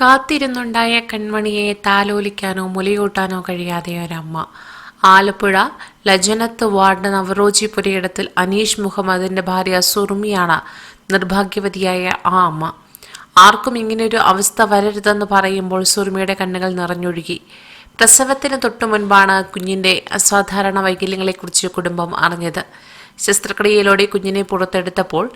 കാത്തിരുന്നുണ്ടായ കൺമണിയെ താലോലിക്കാനോ മുലയൂട്ടാനോ കഴിയാതെ ഒരമ്മ. ആലപ്പുഴ ലജനത്ത് വാർഡ് നവറോജി പുരയിടത്തിൽ അനീഷ് മുഹമ്മദിന്റെ ഭാര്യ സുറുമിയാണ് നിർഭാഗ്യവതിയായ ആ അമ്മ. ആർക്കും ഇങ്ങനെയൊരു അവസ്ഥ വരരുതെന്ന് പറയുമ്പോൾ സുറുമിയുടെ കണ്ണുകൾ നിറഞ്ഞൊഴുകി. പ്രസവത്തിന് തൊട്ടു മുൻപാണ് കുഞ്ഞിന്റെ അസാധാരണ വൈകല്യങ്ങളെക്കുറിച്ച് കുടുംബം അറിഞ്ഞത്. ശസ്ത്രക്രിയയിലൂടെ കുഞ്ഞിനെ പുറത്തെടുത്തപ്പോൾ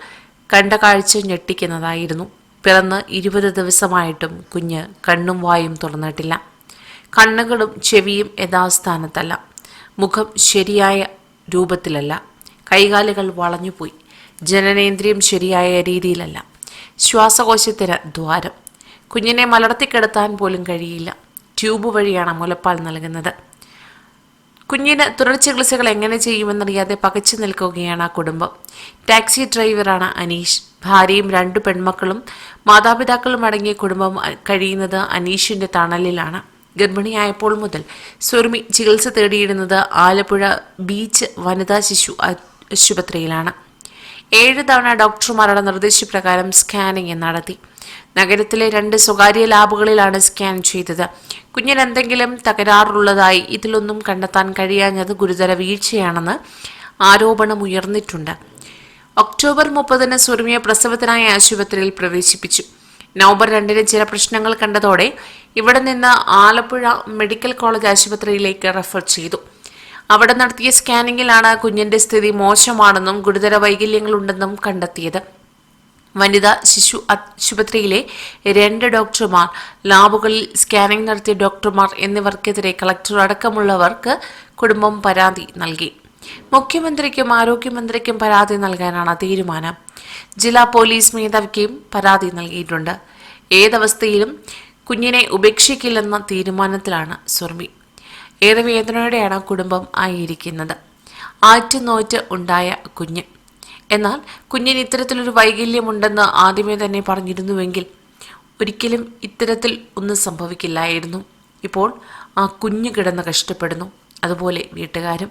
കണ്ട കാഴ്ച ഞെട്ടിക്കുന്നതായിരുന്നു. പിറന്ന് ഇരുപത് ദിവസമായിട്ടും കുഞ്ഞ് കണ്ണും വായും തുറന്നിട്ടില്ല. കണ്ണുകളും ചെവിയും യഥാസ്ഥാനത്തല്ല. മുഖം ശരിയായ രൂപത്തിലല്ല. കൈകാലുകൾ വളഞ്ഞുപോയി. ജനനേന്ദ്രിയം ശരിയായ രീതിയിലല്ല. ശ്വാസകോശത്തിന് ദ്വാരം. കുഞ്ഞിനെ മലർത്തിക്കിടത്താൻ പോലും കഴിയില്ല. ട്യൂബ് വഴിയാണ് മുലപ്പാൽ നൽകുന്നത്. കുഞ്ഞിന് തുടർ ചികിത്സകൾ എങ്ങനെ ചെയ്യുമെന്നറിയാതെ പകച്ചു നിൽക്കുകയാണ് ആ കുടുംബം. ടാക്സി ഡ്രൈവറാണ് അനീഷ്. ഭാര്യയും രണ്ടു പെൺമക്കളും മാതാപിതാക്കളും അടങ്ങിയ കുടുംബം കഴിയുന്നത് അനീഷിന്റെ തണലിലാണ്. ഗർഭിണിയായപ്പോൾ മുതൽ സ്വർമി ചികിത്സ തേടിയിരുന്നത് ആലപ്പുഴ ബീച്ച് വനിതാ ശിശു ആശുപത്രിയിലാണ്. ഏഴ് തവണ ഡോക്ടർമാരുടെ നിർദ്ദേശപ്രകാരം സ്കാനിംഗ് നടത്തി. നഗരത്തിലെ രണ്ട് സ്വകാര്യ ലാബുകളിലാണ് സ്കാൻ ചെയ്തത്. കുഞ്ഞിന് എന്തെങ്കിലും തകരാറുള്ളതായി ഇതിലൊന്നും കണ്ടെത്താൻ കഴിയാഞ്ഞത് ഗുരുതര വീഴ്ചയാണെന്ന് ആരോപണം ഉയർന്നിട്ടുണ്ട് ഒക്ടോബർ മുപ്പതിന് സുറുമിയെ പ്രസവത്തിനായി ആശുപത്രിയിൽ പ്രവേശിപ്പിച്ചു. നവംബർ രണ്ടിന് ചില പ്രശ്നങ്ങൾ കണ്ടതോടെ ഇവിടെ നിന്ന് ആലപ്പുഴ മെഡിക്കൽ കോളേജ് ആശുപത്രിയിലേക്ക് റെഫർ ചെയ്തു. അവിടെ നടത്തിയ സ്കാനിങ്ങിലാണ് കുഞ്ഞിന്റെ സ്ഥിതി മോശമാണെന്നും ഗുരുതര വൈകല്യങ്ങളുണ്ടെന്നും കണ്ടെത്തിയത്. വനിതാ ശിശു ആശുപത്രിയിലെ രണ്ട് ഡോക്ടർമാർ ലാബുകളിൽ സ്കാനിംഗ് നടത്തിയ ഡോക്ടർമാർ എന്നിവർക്കെതിരെ കളക്ടർ അടക്കമുള്ളവർക്ക് കുടുംബം പരാതി നൽകി. മുഖ്യമന്ത്രിക്കും ആരോഗ്യമന്ത്രിക്കും പരാതി നൽകാനാണ് തീരുമാനം. ജില്ലാ പോലീസ് മേധാവിക്കും പരാതി നൽകിയിട്ടുണ്ട്. ഏതവസ്ഥയിലും കുഞ്ഞിനെ ഉപേക്ഷിക്കില്ലെന്ന തീരുമാനത്തിലാണ് സുർമി. ഏറെ വേദനയോടെയാണ് കുടുംബം ആയിരിക്കുന്നത്? ആറ്റുനോറ്റ് ഉണ്ടായ കുഞ്ഞ്. എന്നാൽ കുഞ്ഞിന് ഇത്തരത്തിലൊരു വൈകല്യമുണ്ടെന്ന് ആദ്യമേ തന്നെ പറഞ്ഞിരുന്നുവെങ്കിൽ ഒരിക്കലും ഇത്തരത്തിൽ ഒന്നും സംഭവിക്കില്ലായിരുന്നു. ഇപ്പോൾ ആ കുഞ്ഞ് കിടന്ന് കഷ്ടപ്പെടുന്നു. അതുപോലെ വീട്ടുകാരും